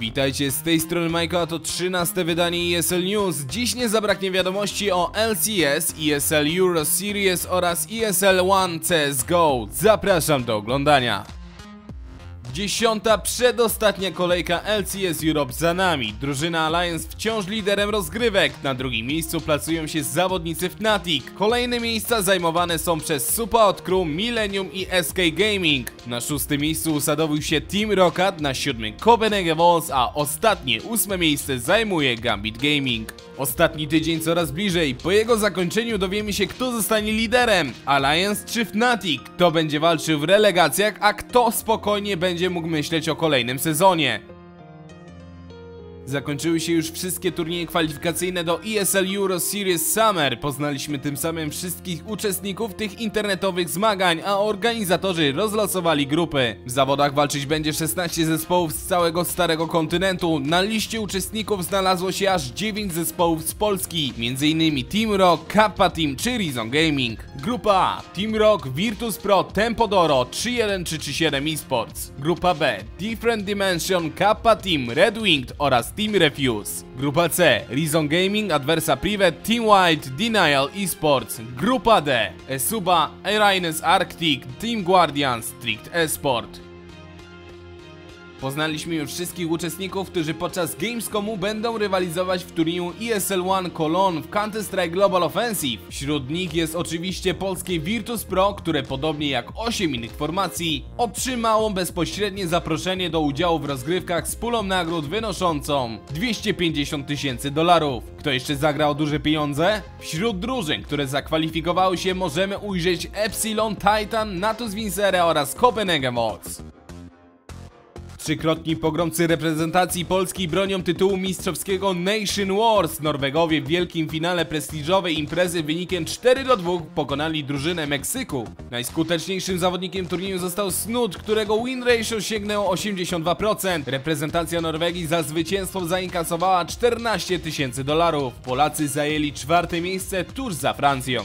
Witajcie z tej strony Majko, a to 13 wydanie ESL News. Dziś nie zabraknie wiadomości o LCS, ESL Euro Series oraz ESL One CSGO. Zapraszam do oglądania. Dziesiąta, przedostatnia kolejka LCS Europe za nami. Drużyna Alliance wciąż liderem rozgrywek. Na drugim miejscu placują się zawodnicy Fnatic. Kolejne miejsca zajmowane są przez Supa od Crew, Millennium i SK Gaming. Na szóstym miejscu usadowił się Team Rocket, na siódmym Copenhagen Wolves, a ostatnie, ósme miejsce zajmuje Gambit Gaming. Ostatni tydzień coraz bliżej. Po jego zakończeniu dowiemy się, kto zostanie liderem. Alliance czy Fnatic? Kto będzie walczył w relegacjach, a kto spokojnie będzie mógł myśleć o kolejnym sezonie. Zakończyły się już wszystkie turnieje kwalifikacyjne do ESL Euro Series Summer. Poznaliśmy tym samym wszystkich uczestników tych internetowych zmagań, a organizatorzy rozlosowali grupy. W zawodach walczyć będzie 16 zespołów z całego starego kontynentu. Na liście uczestników znalazło się aż 9 zespołów z Polski, m.in. Team Rock, Kappa Team czy Reason Gaming. Grupa A Team Rock, Virtus Pro, Tempodoro, 3137 Esports. Grupa B Different Dimension, Kappa Team, Red Winged oraz Team Refuse. Grupa C Reason Gaming, Adversa Privet, Team Wild, Denial Esports. Grupa D Esuba, Airines Arctic, Team Guardians, Strict Esport. Poznaliśmy już wszystkich uczestników, którzy podczas Gamescomu będą rywalizować w turnieju ESL One Cologne w Counter-Strike Global Offensive. Wśród nich jest oczywiście polskie Virtus Pro, które podobnie jak 8 innych formacji otrzymało bezpośrednie zaproszenie do udziału w rozgrywkach z pulą nagród wynoszącą 250 tysięcy dolarów. Kto jeszcze zagrał duże pieniądze? Wśród drużyn, które zakwalifikowały się możemy ujrzeć Epsilon, Titan, Natus Vincere oraz Copenhagen Wolves. Trzykrotni pogromcy reprezentacji Polski bronią tytułu mistrzowskiego Nation Wars. Norwegowie w wielkim finale prestiżowej imprezy wynikiem 4 do 2 pokonali drużynę Meksyku. Najskuteczniejszym zawodnikiem turnieju został Snoot, którego win ratio sięgnęło 82%. Reprezentacja Norwegii za zwycięstwo zainkasowała 14 tysięcy dolarów. Polacy zajęli czwarte miejsce tuż za Francją.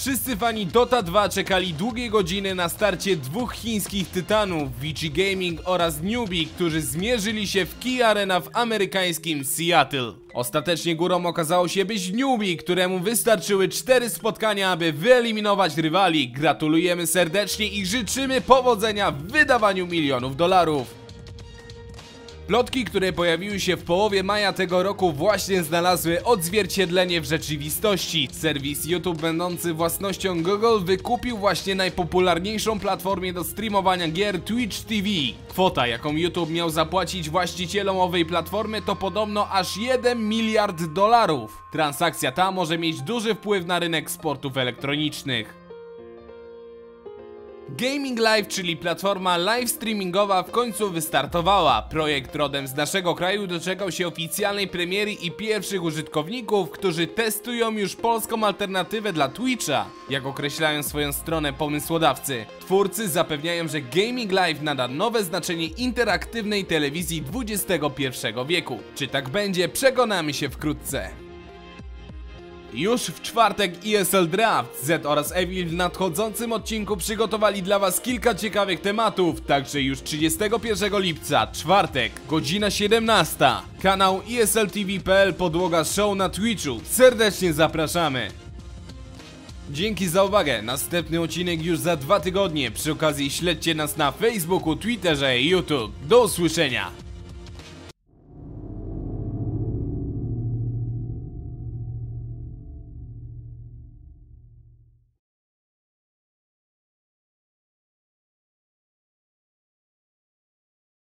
Wszyscy fani Dota 2 czekali długie godziny na starcie dwóch chińskich tytanów, VG Gaming oraz Newbie, którzy zmierzyli się w Key Arena w amerykańskim Seattle. Ostatecznie górą okazało się być Newbie, któremu wystarczyły cztery spotkania, aby wyeliminować rywali. Gratulujemy serdecznie i życzymy powodzenia w wydawaniu milionów dolarów. Plotki, które pojawiły się w połowie maja tego roku właśnie znalazły odzwierciedlenie w rzeczywistości. Serwis YouTube będący własnością Google wykupił właśnie najpopularniejszą platformę do streamowania gier Twitch TV. Kwota, jaką YouTube miał zapłacić właścicielom owej platformy to podobno aż 1 miliard dolarów. Transakcja ta może mieć duży wpływ na rynek sportów elektronicznych. Gaming Live, czyli platforma live streamingowa w końcu wystartowała. Projekt rodem z naszego kraju doczekał się oficjalnej premiery i pierwszych użytkowników, którzy testują już polską alternatywę dla Twitcha, jak określają swoją stronę pomysłodawcy. Twórcy zapewniają, że Gaming Live nada nowe znaczenie interaktywnej telewizji XXI wieku. Czy tak będzie, przekonamy się wkrótce. Już w czwartek ESL Draft Z oraz Evil w nadchodzącym odcinku przygotowali dla Was kilka ciekawych tematów, także już 31 lipca, czwartek, godzina 17. Kanał ESL TV.pl podłoga show na Twitchu. Serdecznie zapraszamy. Dzięki za uwagę, następny odcinek już za dwa tygodnie. Przy okazji śledźcie nas na Facebooku, Twitterze i YouTube. Do usłyszenia!